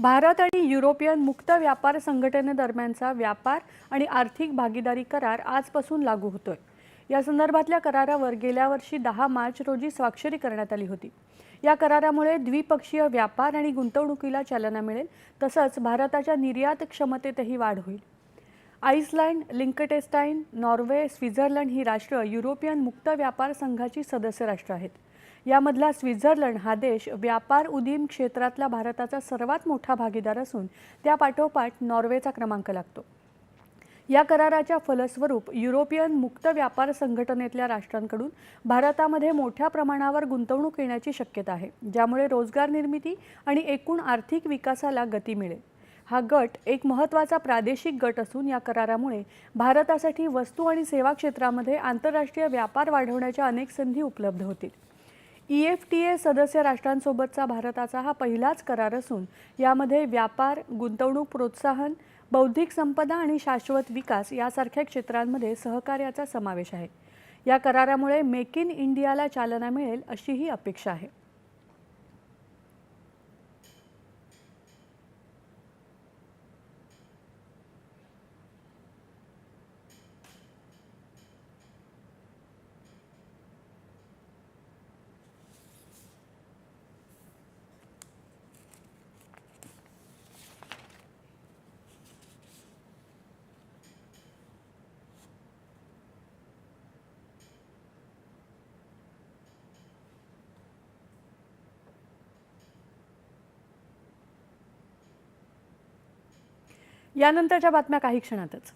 भारत आणि युरोपियन मुक्त व्यापार संघटनेदरम्यानचा व्यापार आणि आर्थिक भागीदारी करार आजपासून लागू होतोय. या संदर्भातल्या करारावर गेल्या वर्षी दहा मार्च रोजी स्वाक्षरी करण्यात आली होती. या करारामुळे द्विपक्षीय व्यापार आणि गुंतवणुकीला चालना मिळेल तसंच भारताच्या निर्यात क्षमतेतही वाढ होईल. आईसलँड लिंकटेस्टाईन नॉर्वे स्वित्झर्लंड ही राष्ट्र युरोपियन मुक्त व्यापार संघाची सदस्य राष्ट्र आहेत. यामधला स्वित्झर्लंड हा देश व्यापार उदीम क्षेत्रातला भारताचा सर्वात मोठा भागीदार असून त्यापाठोपाठ नॉर्वेचा क्रमांक लागतो. या कराराच्या फलस्वरूप युरोपियन मुक्त व्यापार संघटनेतल्या राष्ट्रांकडून भारतामध्ये मोठ्या प्रमाणावर गुंतवणूक येण्याची शक्यता आहे ज्यामुळे रोजगार निर्मिती आणि एकूण आर्थिक विकासाला गती मिळेल. हा गट एक महत्त्वाचा प्रादेशिक गट असून या करारामुळे भारतासाठी वस्तू आणि सेवा क्षेत्रामध्ये आंतरराष्ट्रीय व्यापार वाढवण्याच्या अनेक संधी उपलब्ध होतील. ई एफ टी ए सदस्य राष्ट्रांसोबतचा भारताचा हा पहिलाच करार असून यामध्ये व्यापार गुंतवणूक प्रोत्साहन बौद्धिक संपदा आणि शाश्वत विकास यासारख्या क्षेत्रांमध्ये सहकार्याचा समावेश आहे. या करारामुळे मेक इन इंडियाला चालना मिळेल अशीही अपेक्षा आहे. यानंतरच्या बातम्या काही क्षणातच.